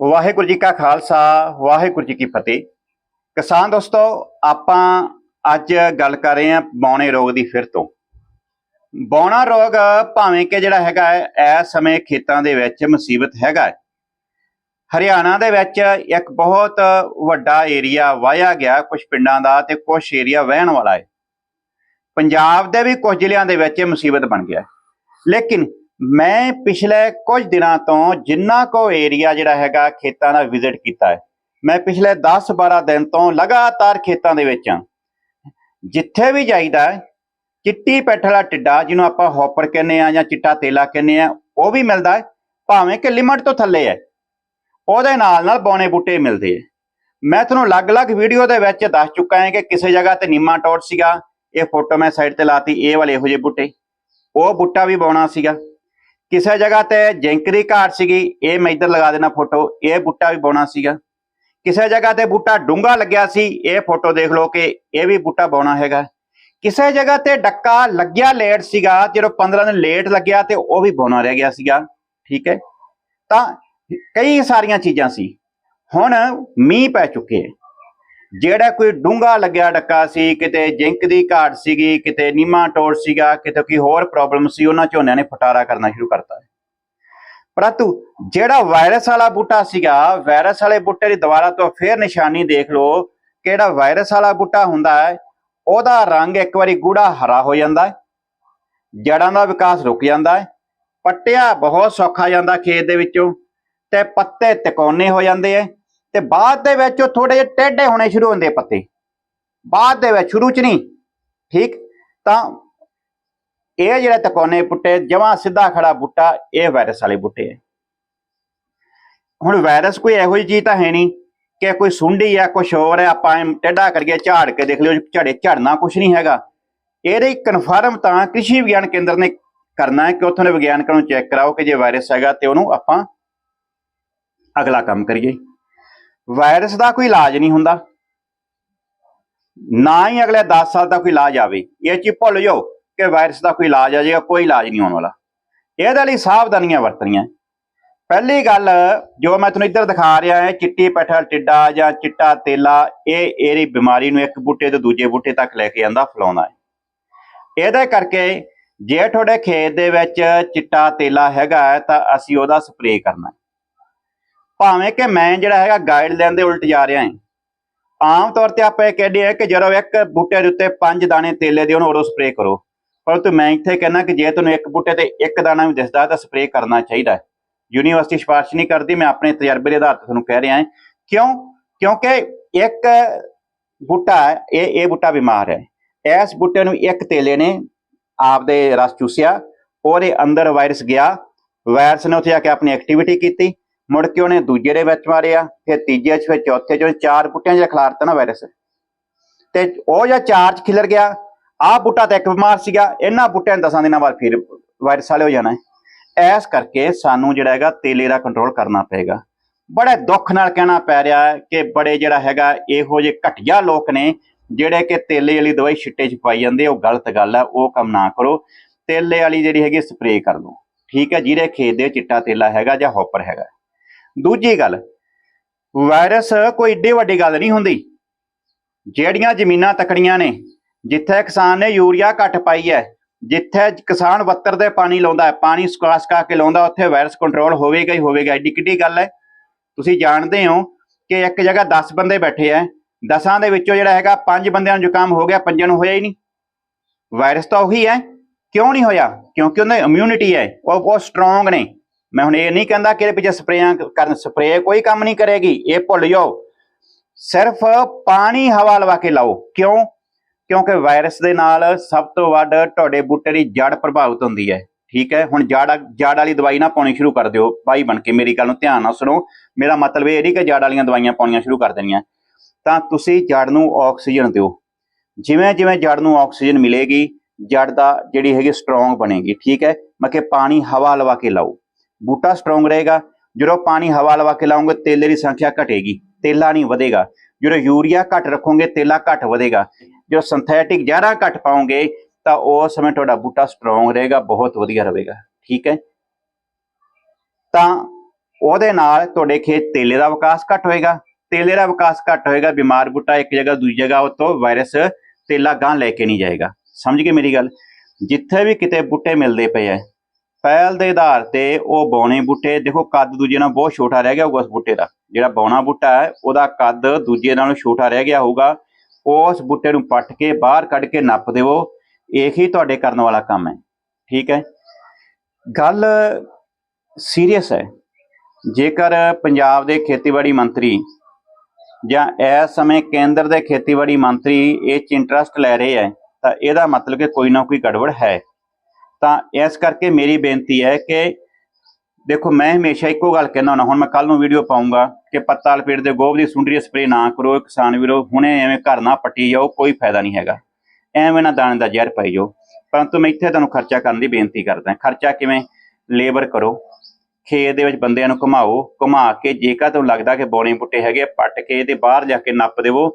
ਵਾਹਿਗੁਰੂ ਜੀ ਕਾ ਖਾਲਸਾ, ਵਾਹਿਗੁਰੂ ਜੀ ਕੀ ਫਤਿਹ। ਕਿਸਾਨ ਦੋਸਤੋ, ਆਪਾਂ ਅੱਜ ਗੱਲ ਕਰ ਰਹੇ ਹਾਂ ਬੌਣੇ ਰੋਗ ਦੀ ਫਿਰ ਤੋਂ। ਬੌਣਾ ਰੋਗ ਭਾਵੇਂ ਕਿ ਜਿਹੜਾ ਹੈਗਾ ਹੈ, ਇਸ ਸਮੇਂ ਖੇਤਾਂ ਦੇ ਵਿੱਚ ਮੁਸੀਬਤ ਹੈਗਾ ਹੈ। ਹਰਿਆਣਾ ਦੇ ਵਿੱਚ ਇੱਕ ਬਹੁਤ ਵੱਡਾ ਏਰੀਆ ਵਾਇਆ ਗਿਆ ਕੁਝ ਪਿੰਡਾਂ ਦਾ ਤੇ ਕੁਝ ਏਰੀਆ ਵਹਿਣ ਵਾਲਾ ਹੈ। ਪੰਜਾਬ ਦੇ ਵੀ ਕੁਝ ਜ਼ਿਲ੍ਹਿਆਂ ਦੇ ਵਿੱਚ ਇਹ ਮੁਸੀਬਤ ਬਣ ਗਿਆ ਹੈ। ਲੇਕਿਨ ਮੈਂ ਪਿਛਲੇ ਕੁਝ ਦਿਨਾਂ ਤੋਂ ਜਿੰਨਾ ਕੋ ਏਰੀਆ ਜਿਹੜਾ ਹੈਗਾ ਖੇਤਾਂ ਦਾ ਵਿਜ਼ਿਟ ਕੀਤਾ ਹੈ, ਮੈਂ ਪਿਛਲੇ 10-12 ਦਿਨ ਤੋਂ ਲਗਾਤਾਰ ਖੇਤਾਂ ਦੇ ਵਿੱਚ ਹਾਂ। ਜਿੱਥੇ ਵੀ ਜਾਈਦਾ ਚਿੱਟੀ ਪੈਠ ਵਾਲਾ ਟਿੱਡਾ ਜਿਹਨੂੰ ਆਪਾਂ ਹੌਪਰ ਕਹਿੰਦੇ ਆ ਜਾਂ ਚਿੱਟਾ ਤੇਲਾ ਕਹਿੰਦੇ ਆ ਉਹ ਵੀ ਮਿਲਦਾ ਹੈ, ਭਾਵੇਂ ਕਿ ਲਿਮਟ ਤੋਂ ਥੱਲੇ ਹੈ। ਉਹਦੇ ਨਾਲ ਨਾਲ ਬੌਣੇ ਬੂਟੇ ਮਿਲਦੇ ਹੈ। ਮੈਂ ਤੁਹਾਨੂੰ ਅਲੱਗ-ਅਲੱਗ ਵੀਡੀਓ ਦੇ ਵਿੱਚ ਦੱਸ ਚੁੱਕਾ ਹਾਂ ਕਿ ਕਿਸੇ ਜਗ੍ਹਾ ਤੇ ਨੀਮਾ ਟੋਟ ਸੀਗਾ, ਇਹ ਫੋਟੋ ਮੈਂ ਸਾਈਡ ਤੇ ਲਾਤੀ, ਇਹ ਵਾਲੇ ਇਹੋ ਜਿਹੇ ਬੂਟੇ। ਉਹ ਬੂਟਾ ਵੀ ਬੌਣਾ ਸੀਗਾ। ਕਿਸੇ ਜਗ੍ਹਾ ਤੇ ਜੈਂਕਰੀ ਘਾਟ ਸੀਗੀ, ਇਹ ਮੈਂ ਇੱਧਰ ਲਗਾ ਦੇਣਾ ਫੋਟੋ ਇਹ ਬੂਟਾ ਵੀ ਬੌਣਾ ਸੀਗਾ। ਕਿਸੇ ਜਗ੍ਹਾ ਤੇ ਬੂਟਾ ਡੂੰਗਾ ਲੱਗਿਆ ਸੀ, ਇਹ ਫੋਟੋ ਦੇਖ ਲਓ ਕਿ ਇਹ ਵੀ ਬੂਟਾ ਬੌਣਾ ਹੈਗਾ। ਕਿਸੇ ਜਗ੍ਹਾ ਤੇ ਡੱਕਾ ਲੱਗਿਆ ਲੇਟ ਸੀਗਾ, ਜਦੋਂ 15 ਦਿਨ ਲੇਟ ਲੱਗਿਆ ਤੇ ਉਹ ਵੀ ਬੌਣਾ ਰਹਿ ਗਿਆ ਸੀਗਾ, ਠੀਕ ਹੈ? ਤਾਂ ਕਈ ਸਾਰੀਆਂ ਚੀਜ਼ਾਂ ਸੀ। ਹੁਣ ਮੀਂਹ ਪੈ ਚੁੱਕੇ। ਜਿਹੜਾ ਕੋਈ ਡੂੰਗਾ ਲੱਗਿਆ ਡੱਕਾ ਸੀ, ਕਿਤੇ ਜਿੰਕ ਦੀ ਘਾਟ ਸੀਗੀ, ਕਿਤੇ ਨੀਮਾ ਟੋੜ ਸੀਗਾ, ਕਿਤੇ ਕੋਈ ਹੋਰ ਪ੍ਰੋਬਲਮ ਸੀ, ਉਹਨਾਂ ਝੋਨਿਆਂ ਨੇ ਫਟਾਰਾ ਕਰਨਾ ਸ਼ੁਰੂ ਕਰਤਾ ਹੈ। ਪਰੰਤੂ ਜਿਹੜਾ ਵਾਇਰਸ ਵਾਲਾ ਬੂਟਾ ਸੀਗਾ ਵਾਇਰਸ ਵਾਲੇ ਬੂਟੇ ਦੀ ਦੁਬਾਰਾ ਤੋਂ ਫੇਰ ਨਿਸ਼ਾਨੀ ਦੇਖ ਲਓ ਕਿ ਜਿਹੜਾ ਵਾਇਰਸ ਵਾਲਾ ਬੂਟਾ ਹੁੰਦਾ ਹੈ, ਉਹਦਾ ਰੰਗ ਇੱਕ ਵਾਰੀ ਗੂੜਾ ਹਰਾ ਹੋ ਜਾਂਦਾ ਹੈ, ਜੜਾਂ ਦਾ ਵਿਕਾਸ ਰੁਕ ਜਾਂਦਾ ਹੈ, ਪੱਟਿਆ ਬਹੁਤ ਸੌਖਾ ਜਾਂਦਾ ਖੇਤ ਦੇ ਵਿੱਚੋਂ, ਤੇ ਪੱਤੇ ਤਿਕੋਨੇ ਹੋ ਜਾਂਦੇ ਐ ਤੇ ਬਾਅਦ ਦੇ ਵਿੱਚ ਉਹ ਥੋੜੇ ਜਿਹੇ ਟੇਢੇ ਹੋਣੇ ਸ਼ੁਰੂ ਹੁੰਦੇ ਪੱਤੇ। ਬਾਅਦ ਦੇ ਵਿੱਚ, ਸ਼ੁਰੂ ਚ ਨਹੀਂ, ਠੀਕ? ਤਾਂ ਇਹ ਜਿਹੜੇ ਤਕੋਨੇ ਪੁੱਟੇ, ਜਮਾ ਸਿੱਧਾ ਖੜਾ ਬੁੱਟਾ, ਇਹ ਵਾਇਰਸ ਵਾਲੇ ਬੁੱਟੇ ਹੈ ਹੁਣ ਵਾਇਰਸ ਕੋਈ ਇਹੋ ਜਿਹੀ ਚੀਜ਼ ਤਾਂ ਹੈ ਨਹੀਂ ਕਿ ਕੋਈ ਸੁੰਡੀ ਆ ਕੁਝ ਹੋਰ ਹੈ ਆਪਾਂ ਐਂ ਟੇਢਾ ਕਰਕੇ ਝਾੜ ਕੇ ਦੇਖ ਲਿਓ, ਝੜੇ ਝੜਨਾ ਕੁਝ ਨਹੀਂ ਹੈਗਾ। ਇਹਦੇ ਕਨਫਰਮ ਤਾਂ ਕ੍ਰਿਸ਼ੀ ਵਿਗਿਆਨ ਕੇਂਦਰ ਨੇ ਕਰਨਾ ਹੈ ਕਿ ਉੱਥੋਂ ਦੇ ਵਿਗਿਆਨਕਾਂ ਨੂੰ ਚੈੱਕ ਕਰਾਓ ਕਿ ਜੇ ਵਾਇਰਸ ਹੈਗਾ ਤੇ ਉਹਨੂੰ ਆਪਾਂ ਅਗਲਾ ਕੰਮ ਕਰੀਏ। ਵਾਇਰਸ ਦਾ ਕੋਈ ਇਲਾਜ ਨਹੀਂ ਹੁੰਦਾ। ਨਾ ਹੀ ਅਗਲੇ 10 ਸਾਲ ਦਾ ਕੋਈ ਇਲਾਜ ਆਵੇ। ਇਹ ਚੀਜ਼ ਭੁੱਲ ਜਾਓ ਕਿ ਵਾਇਰਸ ਦਾ ਕੋਈ ਇਲਾਜ ਆ ਜਾਏਗਾ ਕੋਈ ਇਲਾਜ ਨਹੀਂ ਹੋਣ ਵਾਲਾ। ਇਹਦੇ ਲਈ ਸਾਵਧਾਨੀਆਂ ਵਰਤਣੀਆਂ। ਪਹਿਲੀ ਗੱਲ ਜੋ ਮੈਂ ਤੁਹਾਨੂੰ ਇੱਧਰ ਦਿਖਾ ਰਿਹਾ ਹਾਂ, ਚਿੱਟੀ ਪੈਠਲ ਟਿੱਡਾ ਜਾਂ ਚਿੱਟਾ ਤੇਲਾ, ਇਹ ਇਹਦੀ ਬਿਮਾਰੀ ਨੂੰ ਇੱਕ ਬੂਟੇ ਤੋਂ ਦੂਜੇ ਬੂਟੇ ਤੱਕ ਲੈ ਕੇ ਜਾਂਦਾ ਫਲਾਉਂਦਾ ਹੈ। ਇਹਦੇ ਕਰਕੇ ਜੇ ਤੁਹਾਡੇ ਖੇਤ ਦੇ ਵਿੱਚ ਚਿੱਟਾ ਤੇਲਾ ਹੈਗਾ ਹੈ ਤਾਂ ਅਸੀਂ ਉਹਦਾ ਸਪਰੇਅ ਕਰਨਾ ਭਾਵੇਂ ਕਿ ਮੈਂ ਜਿਹੜਾ ਹੈਗਾ ਗਾਈਡਲਾਈਨ ਦੇ ਉਲਟ ਜਾ ਰਿਹਾ ਹਾਂ। ਆਮ ਤੌਰ ਤੇ ਆਪਾਂ ਇਹ ਕਹਿੰਦੇ ਆ ਕਿ ਜਦੋਂ ਇੱਕ ਬੂਟੇ ਦੇ ਉੱਤੇ ਪੰਜ ਦਾਣੇ ਤੇਲੇ ਦੇ ਉਹਨੂੰ ਉਦੋਂ ਸਪਰੇਅ ਕਰੋ। ਪਰੰਤੂ ਮੈਂ ਇੱਥੇ ਕਹਿੰਦਾ ਕਿ ਜੇ ਤੁਹਾਨੂੰ ਇੱਕ ਬੂਟੇ ਤੇ ਇੱਕ ਦਾਣਾ ਵੀ ਦਿਸਦਾ ਤਾਂ ਸਪਰੇਅ ਕਰਨਾ ਚਾਹੀਦਾ ਹੈ। ਯੂਨੀਵਰਸਿਟੀ ਸਿਫਾਰਿਸ਼ ਨਹੀਂ ਕਰਦੀ ਮੈਂ ਆਪਣੇ ਤਜਰਬੇ ਦੇ ਆਧਾਰ ਤੇ ਤੁਹਾਨੂੰ ਕਹਿ ਰਿਹਾ ਹਾਂ। ਕਿਉਂ? ਕਿਉਂਕਿ ਇੱਕ ਬੂਟਾ ਹੈ, ਇਹ ਇਹ ਬੂਟਾ ਬਿਮਾਰ ਹੈ। ਇਸ ਬੂਟੇ ਨੂੰ ਇੱਕ ਤੇਲੇ ਨੇ ਆਪਦੇ ਰਸ ਚੂਸਿਆ ਉਹਦੇ ਅੰਦਰ ਵਾਇਰਸ ਗਿਆ। ਵਾਇਰਸ ਨੇ ਉੱਥੇ ਆ ਕੇ ਆਪਣੀ ਐਕਟੀਵਿਟੀ ਕੀਤੀ। ਮੁੜ ਕੇ ਉਹਨੇ ਦੂਜੇ ਦੇ ਵਿੱਚ ਮਾਰਿਆ, ਫਿਰ ਤੀਜੇ ਚ, ਫਿਰ ਚੌਥੇ ਚ, ਉਹਨੇ ਚਾਰ ਬੂਟਿਆਂ 'ਚ ਖਿਲਾਰਤਾ ਨਾ ਵਾਇਰਸ ਤੇ ਉਹ ਜਾਂ ਚਾਰ ਚ ਖਿਲਰ ਗਿਆ, ਆਹ ਬੂਟਾ ਤਾਂ ਇੱਕ ਬਿਮਾਰ ਸੀਗਾ, ਇਹਨਾਂ ਬੂਟਿਆਂ ਨੂੰ ਦਸਾਂ ਦਿਨਾਂ ਬਾਅਦ ਫਿਰ ਵਾਇਰਸ ਵਾਲੇ ਹੋ ਜਾਣਾ ਹੈ। ਐਸ ਕਰਕੇ ਸਾਨੂੰ ਜਿਹੜਾ ਹੈਗਾ ਤੇਲੇ ਦਾ ਕੰਟਰੋਲ ਕਰਨਾ ਪਏਗਾ। ਬੜੇ ਦੁੱਖ ਨਾਲ ਕਹਿਣਾ ਪੈ ਰਿਹਾ ਹੈ ਕਿ ਬੜੇ ਜਿਹੜਾ ਹੈਗਾ ਇਹੋ ਜਿਹੇ ਘਟੀਆ ਲੋਕ ਨੇ, ਜਿਹੜੇ ਕਿ ਤੇਲੇ ਵਾਲੀ ਦਵਾਈ ਛਿੱਟੇ ਚ ਪਾਈ ਜਾਂਦੇ ਉਹ ਗਲਤ ਗੱਲ ਹੈ, ਉਹ ਕੰਮ ਨਾ ਕਰੋ। ਤੇਲੇ ਵਾਲੀ ਜਿਹੜੀ ਹੈਗੀ ਸਪਰੇਅ ਕਰ ਲਓ। ਠੀਕ ਹੈ ਜਿਹਦੇ ਖੇਤ ਦੇ ਚਿੱਟਾ ਤੇਲਾ ਹੈਗਾ ਜਾਂ ਹੌਪਰ ਹੈਗਾ। ਦੂਜੀ ਗੱਲ, ਵਾਇਰਸ ਕੋਈ ਏਡੀ ਵੱਡੀ ਗੱਲ ਨਹੀਂ ਹੁੰਦੀ। ਜਿਹੜੀਆਂ ਜ਼ਮੀਨਾਂ ਤਕੜੀਆਂ ਨੇ, ਜਿੱਥੇ ਕਿਸਾਨ ਨੇ ਯੂਰੀਆ ਘੱਟ ਪਾਈ ਹੈ, ਜਿੱਥੇ ਕਿਸਾਨ ਵੱਤਰ ਦੇ ਪਾਣੀ ਲਾਉਂਦਾ ਹੈ, ਪਾਣੀ ਸੁਕਾ ਸੁਕਾ ਕੇ ਲਾਉਂਦਾ, ਉੱਥੇ ਵਾਇਰਸ ਕੰਟਰੋਲ ਹੋਵੇਗਾ ਹੀ ਹੋਵੇਗਾ ਏਡੀ ਕਿੱਡੀ ਗੱਲ ਹੈ? ਤੁਸੀਂ ਜਾਣਦੇ ਹੋ ਕਿ ਇੱਕ ਜਗ੍ਹਾ 10 ਬੰਦੇ ਬੈਠੇ ਐ ਦਸਾਂ ਦੇ ਵਿੱਚੋਂ ਜਿਹੜਾ ਹੈਗਾ ਪੰਜ ਬੰਦਿਆਂ ਨੂੰ ਜ਼ੁਕਾਮ ਹੋ ਗਿਆ, ਪੰਜਾਂ ਨੂੰ ਹੋਇਆ ਹੀ ਨਹੀਂ। ਵਾਇਰਸ ਤਾਂ ਉਹੀ ਹੈ, ਕਿਉਂ ਨਹੀਂ ਹੋਇਆ? ਕਿਉਂਕਿ ਉਹਨਾਂ ਦੀ ਇਮਿਊਨਿਟੀ ਹੈ, ਉਹ ਬਹੁਤ ਸਟਰੋਂਗ ਨੇ। ਮੈਂ ਹੁਣ ਇਹ ਨਹੀਂ ਕਹਿੰਦਾ ਕਿ ਇਹਦੇ ਪਿੱਛੇ ਸਪਰੇਆਂ ਕਰਨ ਸਪਰੇ ਕੋਈ ਕੰਮ ਨਹੀਂ ਕਰੇਗੀ, ਇਹ ਭੁੱਲ ਜਾਓ। ਸਿਰਫ ਪਾਣੀ ਹਵਾ ਲਵਾ ਕੇ ਲਾਓ। ਕਿਉਂ? ਕਿਉਂਕਿ ਵਾਇਰਸ ਦੇ ਨਾਲ ਸਭ ਤੋਂ ਵੱਧ ਤੁਹਾਡੇ ਬੂਟੇ ਦੀ ਜੜ ਪ੍ਰਭਾਵਿਤ ਹੁੰਦੀ ਹੈ। ਠੀਕ ਹੈ? ਹੁਣ ਜੜ ਜੜ ਵਾਲੀ ਦਵਾਈ ਨਾ ਪਾਉਣੀ ਸ਼ੁਰੂ ਕਰ ਦਿਓ। ਭਾਈ ਬਣ ਕੇ ਮੇਰੀ ਗੱਲ ਨੂੰ ਧਿਆਨ ਨਾਲ ਸੁਣੋ। ਮੇਰਾ ਮਤਲਬ ਇਹ ਨਹੀਂ ਕਿ ਜੜ ਵਾਲੀਆਂ ਦਵਾਈਆਂ ਪਾਉਣੀਆਂ ਸ਼ੁਰੂ ਕਰ ਦੇਣੀਆਂ। ਤਾਂ ਤੁਸੀਂ ਜੜ ਨੂੰ ਆਕਸੀਜਨ ਦਿਓ। ਜਿਵੇਂ ਜਿਵੇਂ ਜੜ ਨੂੰ ਆਕਸੀਜਨ ਮਿਲੇਗੀ ਜੜ ਦਾ ਜਿਹੜੀ ਹੈਗੀ ਸਟਰੋਂਗ ਬਣੇਗੀ। ਠੀਕ ਹੈ? ਮੈਂ ਕਿ ਪਾਣੀ ਹਵਾ ਲਵਾ ਕੇ ਲਾਓ। ਬੂਟਾ ਸਟਰੋਂਗ ਰਹੇਗਾ। ਜਦੋਂ ਪਾਣੀ ਹਵਾ ਲਵਾ ਕੇ ਲਾਉਂਗੇ ਤੇਲੇ ਦੀ ਸੰਖਿਆ ਘਟੇਗੀ, ਤੇਲਾ ਨਹੀਂ ਵਧੇਗਾ। ਜਦੋਂ ਯੂਰੀਆ ਘੱਟ ਰੱਖੋਗੇ, ਤੇਲਾ ਘੱਟ ਵਧੇਗਾ। ਜਦੋਂ ਸਿੰਥੈਟਿਕ ਜ਼ਹਿਰਾਂ ਘੱਟ ਪਾਉਂਗੇ ਤਾਂ ਉਸ ਸਮੇਂ ਤੁਹਾਡਾ ਬੂਟਾ ਸਟਰੋਂਗ ਰਹੇਗਾ, ਬਹੁਤ ਵਧੀਆ ਰਹੇਗਾ। ਠੀਕ ਹੈ? ਤਾਂ ਉਹਦੇ ਨਾਲ ਤੁਹਾਡੇ ਖੇਤ ਤੇਲੇ ਦਾ ਵਿਕਾਸ ਘੱਟ ਹੋਏਗਾ। ਤੇਲੇ ਦਾ ਵਿਕਾਸ ਘੱਟ ਹੋਏਗਾ, ਬਿਮਾਰ ਬੂਟਾ ਇੱਕ ਜਗ੍ਹਾ, ਦੂਜੀ ਜਗ੍ਹਾ ਉਹ ਵਾਇਰਸ ਤੇਲਾ ਗਾਂ ਲੈ ਕੇ ਨਹੀਂ ਜਾਏਗਾ। ਸਮਝ ਗਏ ਮੇਰੀ ਗੱਲ? ਜਿੱਥੇ ਵੀ ਕਿਤੇ ਬੂਟੇ ਮਿਲਦੇ ਪਏ ਐ ਪਹਿਲ ਦੇ ਆਧਾਰ ਤੇ ਉਹ ਬੌਣੇ ਬੂਟੇ, ਦੇਖੋ ਕੱਦ ਦੂਜੇ ਨਾਲ ਬਹੁਤ ਛੋਟਾ ਰਹਿ ਗਿਆ ਹੋਊਗਾ ਉਸ ਬੂਟੇ ਦਾ। ਜਿਹੜਾ ਬੌਣਾ ਬੂਟਾ ਹੈ, ਉਹਦਾ ਕੱਦ ਦੂਜੇ ਨਾਲੋਂ ਛੋਟਾ ਰਹਿ ਗਿਆ ਹੋਊਗਾ। ਉਸ ਬੂਟੇ ਨੂੰ ਪੱਟ ਕੇ ਬਾਹਰ ਕੱਢ ਕੇ ਨੱਪ ਦੇਵੋ। ਇਹ ਹੀ ਤੁਹਾਡੇ ਕਰਨ ਵਾਲਾ ਕੰਮ ਹੈ। ਠੀਕ ਹੈ? ਗੱਲ ਸੀਰੀਅਸ ਹੈ। ਜੇਕਰ ਪੰਜਾਬ ਦੇ ਖੇਤੀਬਾੜੀ ਮੰਤਰੀ ਜਾਂ ਇਸ ਸਮੇਂ ਕੇਂਦਰ ਦੇ ਖੇਤੀਬਾੜੀ ਮੰਤਰੀ ਇਹ ਚ ਇੰਟਰਸਟ ਲੈ ਰਹੇ ਹੈ, ਤਾਂ ਇਹਦਾ ਮਤਲਬ ਕਿ ਕੋਈ ਨਾ ਕੋਈ ਗੜਬੜ ਹੈ। ਤਾਂ ਇਸ ਕਰਕੇ ਮੇਰੀ ਬੇਨਤੀ ਹੈ ਕਿ ਦੇਖੋ, ਮੈਂ ਹਮੇਸ਼ਾ ਇੱਕੋ ਗੱਲ ਕਹਿੰਦਾ ਹੁੰਦਾ, ਹੁਣ ਮੈਂ ਕੱਲ ਨੂੰ ਵੀਡੀਓ ਪਾਉਂਗਾ ਕਿ ਪੱਤਾ ਲਪੇਟ ਦੇ ਗੋਭ ਦੀ ਸੁੰਡਰੀ ਸਪਰੇ ਨਾ ਕਰੋ ਕਿਸਾਨ ਵੀਰੋ, ਹੁਣੇ ਐਵੇਂ ਘਰ ਨਾ ਪੱਟੀ ਜਾਓ, ਕੋਈ ਫਾਇਦਾ ਨਹੀਂ ਹੈਗਾ। ਐਵੇਂ ਨਾ ਦਾਣੇ ਦਾ ਜ਼ਹਿਰ ਪਾਈ ਜਾਓ। ਪਰੰਤੂ ਮੈਂ ਇੱਥੇ ਤੁਹਾਨੂੰ ਖਰਚਾ ਕਰਨ ਦੀ ਬੇਨਤੀ ਕਰਦਾ ਖਰਚਾ ਕਿਵੇਂ? ਲੇਬਰ ਕਰੋ। ਖੇਤ ਦੇ ਵਿੱਚ ਬੰਦਿਆਂ ਨੂੰ ਘੁਮਾਓ। ਘੁਮਾ ਕੇ ਜੇਕਰ ਤੁਹਾਨੂੰ ਲੱਗਦਾ ਕਿ ਬੌਣੇ ਬੁੱਟੇ ਹੈਗੇ ਪੱਟ ਕੇ ਇਹਦੇ ਬਾਹਰ ਜਾ ਕੇ ਨੱਪ ਦੇਵੋ,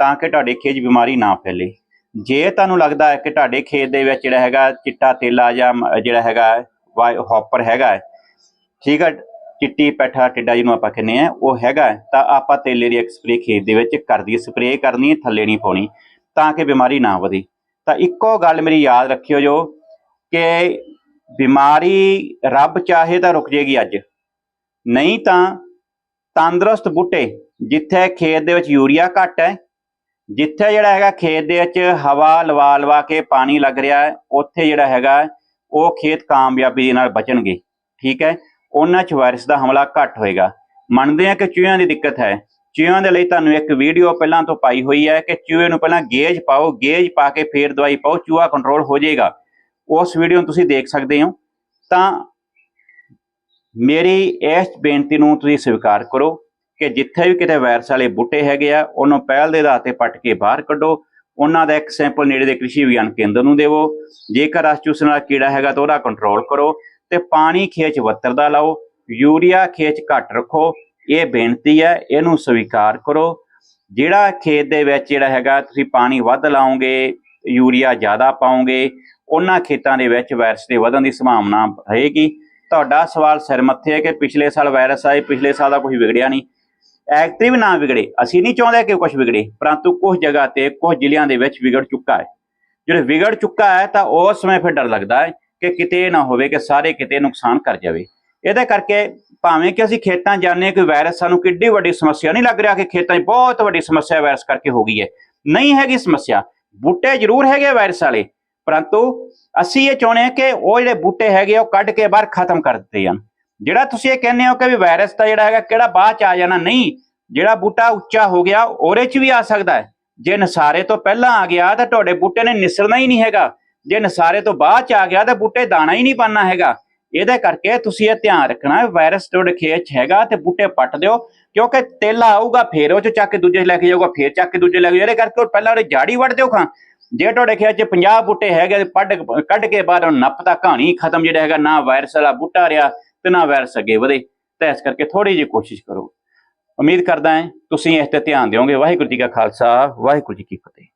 ਤਾਂ ਕਿ ਤੁਹਾਡੇ ਖੇਤ ਬਿਮਾਰੀ ਨਾ ਫੈਲੇ। ਜੇ ਤੁਹਾਨੂੰ ਲੱਗਦਾ ਹੈ ਕਿ ਤੁਹਾਡੇ ਖੇਤ ਦੇ ਵਿੱਚ ਜਿਹੜਾ ਹੈਗਾ ਚਿੱਟਾ ਤੇਲਾ ਜਾਂ ਜਿਹੜਾ ਹੈਗਾ ਹੌਪਰ ਹੈਗਾ ਠੀਕ ਹੈ, ਚਿੱਟੀ ਪੈਠਾ ਟਿੱਡਾ ਜਿਹਨੂੰ ਆਪਾਂ ਕਹਿੰਦੇ ਆ ਉਹ ਹੈਗਾ ਤਾਂ ਆਪਾਂ ਤੇਲੇ ਦੀ ਇੱਕ ਸਪਰੇ ਖੇਤ ਦੇ ਵਿੱਚ ਕਰ ਦਈਏ ਸਪਰੇ ਕਰਨੀ ਹੈ, ਥੱਲੇ ਨਹੀਂ ਪਾਉਣੀ, ਤਾਂ ਕਿ ਬਿਮਾਰੀ ਨਾ ਵਧੇ। ਤਾਂ ਇੱਕੋ ਗੱਲ ਮੇਰੀ ਯਾਦ ਰੱਖਿਓ ਜੋ ਕਿ ਬਿਮਾਰੀ ਰੱਬ ਚਾਹੇ ਤਾਂ ਰੁਕ ਜੇਗੀ ਅੱਜ, ਨਹੀਂ ਤਾਂ ਤੰਦਰੁਸਤ ਬੂਟੇ ਜਿੱਥੇ ਖੇਤ ਦੇ ਵਿੱਚ ਯੂਰੀਆ ਘੱਟ ਹੈ ਜਿੱਥੇ ਜਿਹੜਾ ਹੈਗਾ ਖੇਤ ਦੇ ਵਿੱਚ ਹਵਾ ਲਵਾ ਲਵਾ ਕੇ ਪਾਣੀ ਲੱਗ ਰਿਹਾ ਹੈ, ਉੱਥੇ ਜਿਹੜਾ ਹੈਗਾ ਉਹ ਖੇਤ ਕਾਮਯਾਬੀ ਦੇ ਨਾਲ ਬਚਣਗੇ, ਠੀਕ ਹੈ? ਉਹਨਾਂ 'ਚ ਵਾਇਰਸ ਦਾ ਹਮਲਾ ਘੱਟ ਹੋਏਗਾ। ਮੰਨਦੇ ਆ ਕਿ ਚੂਹਿਆਂ ਦੀ ਦਿੱਕਤ ਹੈ। ਚੂਹਿਆਂ ਦੇ ਲਈ ਤੁਹਾਨੂੰ ਇੱਕ ਵੀਡੀਓ ਪਹਿਲਾਂ ਤੋਂ ਪਾਈ ਹੋਈ ਹੈ ਕਿ ਚੂਹੇ ਨੂੰ ਪਹਿਲਾਂ ਗੇਜ ਪਾਓ, ਗੇਜ ਪਾ ਕੇ ਫੇਰ ਦਵਾਈ ਪਾਓ, ਚੂਹਾ ਕੰਟਰੋਲ ਹੋ ਜਾਏਗਾ। ਉਸ ਵੀਡੀਓ ਨੂੰ ਤੁਸੀਂ ਦੇਖ ਸਕਦੇ ਹੋ। ਤਾਂ ਮੇਰੀ ਇਸ ਬੇਨਤੀ ਨੂੰ ਤੁਸੀਂ ਸਵੀਕਾਰ ਕਰੋ ਕਿ ਜਿੱਥੇ ਵੀ ਕਿਤੇ ਵਾਇਰਸ ਵਾਲੇ ਬੂਟੇ ਹੈਗੇ ਆ, ਉਹਨੂੰ ਪਹਿਲ ਦੇ ਆਧਾਰ ਤੇ ਪੱਟ ਕੇ ਬਾਹਰ ਕੱਢੋ। ਉਹਨਾਂ ਦਾ ਇੱਕ ਸੈਂਪਲ ਨੇੜੇ ਦੇ ਕ੍ਰਿਸ਼ੀ ਵਿਗਿਆਨ ਕੇਂਦਰ ਨੂੰ ਦੇਵੋ। ਜੇਕਰ ਰਸ ਚੂਸਣ ਵਾਲਾ ਕੀੜਾ ਹੈਗਾ ਤਾਂ ਉਹਦਾ ਕੰਟਰੋਲ ਕਰੋ ਤੇ ਪਾਣੀ ਖੇਚ ਵੱਤਰਦਾ ਲਾਓ। ਯੂਰੀਆ ਖੇਚ ਘੱਟ ਰੱਖੋ। ਇਹ ਬੇਨਤੀ ਹੈ, ਇਹਨੂੰ ਸਵੀਕਾਰ ਕਰੋ। ਜਿਹੜਾ ਖੇਤ ਦੇ ਵਿੱਚ ਜਿਹੜਾ ਹੈਗਾ, ਤੁਸੀਂ ਪਾਣੀ ਵੱਧ ਲਾਓਗੇ, ਯੂਰੀਆ ਜ਼ਿਆਦਾ ਪਾਓਗੇ, ਉਹਨਾਂ ਖੇਤਾਂ ਦੇ ਵਿੱਚ ਵਾਇਰਸ ਦੇ ਵਧਣ ਦੀ ਸੰਭਾਵਨਾ ਰਹੇਗੀ। ਤੁਹਾਡਾ ਸਵਾਲ ਸਿਰ ਮੱਥੇ ਹੈ ਕਿ ਪਿਛਲੇ ਸਾਲ ਵਾਇਰਸ ਆਏ, ਪਿਛਲੇ ਸਾਲ ਦਾ ਕੁਝ ਵਿਗੜਿਆ ਨਹੀਂ। ਐਕਟਰੀ ਵੀ ਨਾ ਵਿਗੜੇ। ਅਸੀਂ ਨਹੀਂ ਚਾਹੁੰਦੇ ਕਿ ਕੁਝ ਵਿਗੜੇ ਪਰੰਤੂ ਕੁਝ ਜਗ੍ਹਾ ਤੇ ਕੁਝ ਜ਼ਿਲ੍ਹਿਆਂ ਦੇ ਵਿੱਚ ਵਿਗੜ ਚੁੱਕਾ ਹੈ। ਜਿਹੜੇ ਵਿਗੜ ਚੁੱਕਾ ਹੈ ਤਾਂ ਉਸ ਸਮੇਂ ਫਿਰ ਡਰ ਲੱਗਦਾ ਹੈ ਕਿ ਕਿਤੇ ਨਾ ਹੋਵੇ ਕਿ ਸਾਰੇ ਕਿਤੇ ਨੁਕਸਾਨ ਕਰ ਜਾਵੇ। ਇਹਦੇ ਕਰਕੇ ਭਾਵੇਂ ਕਿ ਅਸੀਂ ਖੇਤਾਂ ਜਾਂਦੇ ਹਾਂ ਕਿ ਵਾਇਰਸ ਸਾਨੂੰ ਕਿੱਡੀ ਵੱਡੀ ਸਮੱਸਿਆ ਨਹੀਂ ਲੱਗ ਰਿਹਾ ਕਿ ਖੇਤਾਂ 'ਚ ਬਹੁਤ ਵੱਡੀ ਸਮੱਸਿਆ ਵਾਇਰਸ ਕਰਕੇ ਹੋ ਗਈ ਹੈ। ਨਹੀਂ ਹੈਗੀ ਸਮੱਸਿਆ। ਬੂਟੇ ਜ਼ਰੂਰ ਹੈਗੇ ਵਾਇਰਸ ਵਾਲੇ ਪਰੰਤੂ ਅਸੀਂ ਇਹ ਚਾਹੁੰਦੇ ਹਾਂ ਕਿ ਉਹ ਜਿਹੜੇ ਬੂਟੇ ਹੈਗੇ ਆ, ਉਹ ਕੱਢ ਕੇ ਬਾਹਰ ਖਤਮ ਕਰ ਦਿੱਤੇ ਜਾਣ। ਜਿਹੜਾ ਤੁਸੀਂ ਇਹ ਕਹਿੰਦੇ ਹੋ ਕਿ ਵੀ ਵਾਇਰਸ ਦਾ ਜਿਹੜਾ ਹੈਗਾ, ਕਿਹੜਾ ਬਾਅਦ ਚ ਆ ਜਾਣਾ? ਨਹੀਂ, ਜਿਹੜਾ ਬੂਟਾ ਉੱਚਾ ਹੋ ਗਿਆ, ਉਹਦੇ ਚ ਵੀ ਆ ਸਕਦਾ ਹੈ। ਜੇ ਨਸਾਰੇ ਤੋਂ ਪਹਿਲਾਂ ਆ ਗਿਆ ਤਾਂ ਤੁਹਾਡੇ ਬੂਟੇ ਨੇ ਨਿਸਰਨਾ ਹੀ ਨਹੀਂ ਹੈਗਾ। ਜੇ ਨਸਾਰੇ ਤੋਂ ਬਾਅਦ ਚ ਆ ਗਿਆ ਤਾਂ ਬੂਟੇ ਦਾਣਾ ਹੀ ਨਹੀਂ ਪਾਣਾ ਹੈਗਾ। ਇਹਦੇ ਕਰਕੇ ਤੁਸੀਂ ਇਹ ਧਿਆਨ ਰੱਖਣਾ ਹੈ ਵਾਇਰਸ ਤੁਹਾਡੇ ਖੇਤ 'ਚ ਹੈਗਾ ਤੇ ਬੂਟੇ ਪੱਟ ਦਿਓ, ਕਿਉਂਕਿ ਤੇਲਾ ਆਊਗਾ, ਫੇਰ ਉਹ ਚ ਚੱਕ ਕੇ ਦੂਜੇ 'ਚ ਲੈ ਕੇ ਜਾਊਗਾ, ਫੇਰ ਚੱਕ ਕੇ ਦੂਜੇ ਲੈ ਕੇ ਜਾਊਗਾ। ਇਹਦੇ ਕਰਕੇ ਉਹ ਪਹਿਲਾਂ ਉਹਦੇ ਜਾੜੀ ਵੱਢ ਦਿਓ ਖਾਂ। ਜੇ ਤੁਹਾਡੇ ਖੇਤ 'ਚ 50 ਬੂਟੇ ਹੈਗੇ, ਤੇ ਪੱਡ ਕੱਢ ਕੇ ਬਾਹਰ ਉਹਨੂੰ ਨੱਪ ਤਾਂ ਕਹਾਣੀ ਖਤਮ ਜਿਹੜਾ ਹੈਗਾ, ਨਾ ਵਾਇਰਸ ਵਾਲਾ ਬੂਟਾ ਰਿਹਾ ਤੇ ਨਾ ਵਾਇਰਸ ਅੱਗੇ ਵਧੇ। ਤਾਂ ਇਸ ਕਰਕੇ ਥੋੜੀ ਜਿਹੀ ਕੋਸ਼ਿਸ਼ ਕਰੋ। ਉਮੀਦ ਕਰਦਾ ਹਾਂ ਤੁਸੀਂ ਇਸ ਤੇ ਧਿਆਨ ਦਿਓਗੇ। ਵਾਹਿਗੁਰੂ ਜੀ ਕਾ ਖਾਲਸਾ, ਵਾਹਿਗੁਰੂ ਜੀ ਕੀ ਫਤਿਹ।